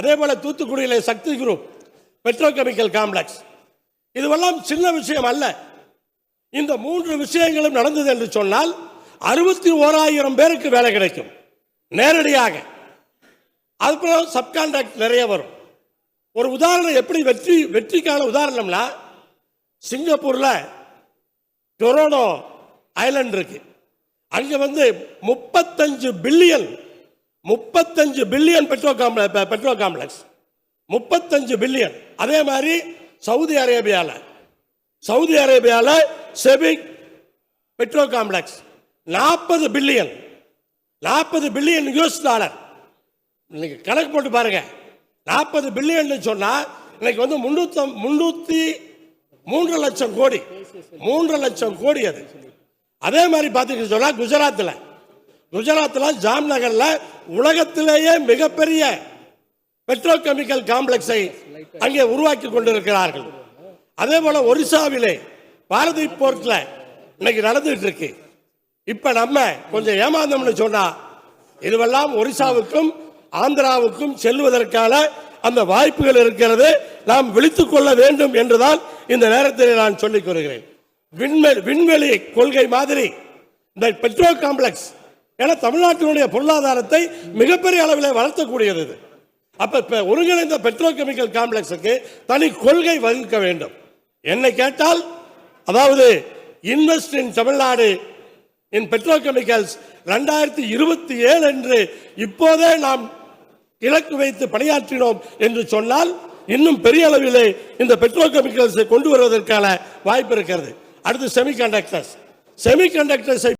அதே போல் தூத்துக்குடியில் சக்தி group petrochemical complex இதுவெல்லாம் சின்ன விஷயம் அல்ல. இந்த மூன்று விஷயங்களும் நடந்தது என்று சொன்னால் அறுபத்தி ஓராயிரம் பேருக்கு வேலை கிடைக்கும் நேரடியாக. அதுக்கப்புறம் சப்கான்ட்ராக்ட் நிறைய வரும். ஒரு உதாரணம் எப்படி வெற்றி வெற்றிக்கான உதாரணம்னா சிங்கப்பூரில் டொரோனோ ஐலண்ட் இருக்கு. அங்கே வந்து முப்பத்தஞ்சு பில்லியன் முப்பத்தஞ்சு billion petro complex petro complex முப்பத்தஞ்சு பில்லியன். அதே மாதிரி சவுதி அரேபியாவில் சவுதி அரேபியாவில் செபிக் பெட்ரோ காம்ப்ளெக்ஸ் நாற்பது பில்லியன். நாற்பது பில்லியன் யூஎஸ் டாலர் இன்னைக்கு கணக்கு போட்டு பாருங்க. நாற்பது பில்லியன் சொன்னால் இன்னைக்கு வந்து முன்னூத்தி முன்னூற்றி மூன்று லட்சம் கோடி. மூன்று லட்சம் கோடி அது. அதே மாதிரி பார்த்தீங்கன்னு சொன்னால் குஜராத்தில் குஜராத்தில் ஜாம்நகரில் உலகத்திலேயே மிகப்பெரிய பெட்ரோகெமிக்கல் காம்ப்ளெக்ஸை அங்கே உருவாக்கி கொண்டிருக்கிறார்கள். அதே போல ஒரிசாவிலே பாரதி போர்ட்டில் இன்னைக்கு நடந்துட்டு இருக்கு இப்போ நம்ம கொஞ்சம் ஏமாந்தோம்னு சொன்னால் இதுவெல்லாம் ஒரிசாவுக்கும் ஆந்திராவுக்கும் செல்வதற்கான அந்த வாய்ப்புகள் இருக்கிறது. நாம் விழித்துக் கொள்ள வேண்டும் என்றுதான் இந்த நேரத்தில் நான் சொல்லிக் கொள்கிறேன் விண்வெளி விண்வெளி கொள்கை மாதிரி இந்த பெட்ரோ காம்ப்ளெக்ஸ் ஏன்னா தமிழ்நாட்டினுடைய பொருளாதாரத்தை மிகப்பெரிய அளவில் வளர்த்தக்கூடியது இது. அப்போ இப்போ ஒருங்கிணைந்த பெட்ரோகெமிக்கல் காம்ப்ளெக்ஸுக்கு தனி கொள்கை வகுக்க வேண்டும். என்னை கேட்டால் அதாவது invest in Tamil Nadu in petrochemicals ரெண்டாயிரத்தி இருபத்தி ஏழு என்று இப்போதே நாம் இலக்கு வைத்து பணியாற்றினோம் என்று சொன்னால் இன்னும் பெரிய அளவிலே இந்த பெட்ரோகெமிக்கல்ஸை கொண்டு வருவதற்கான வாய்ப்பு இருக்கிறது. அடுத்து செமிகண்டக்டர்ஸ் செமிகண்டக்டர்ஸை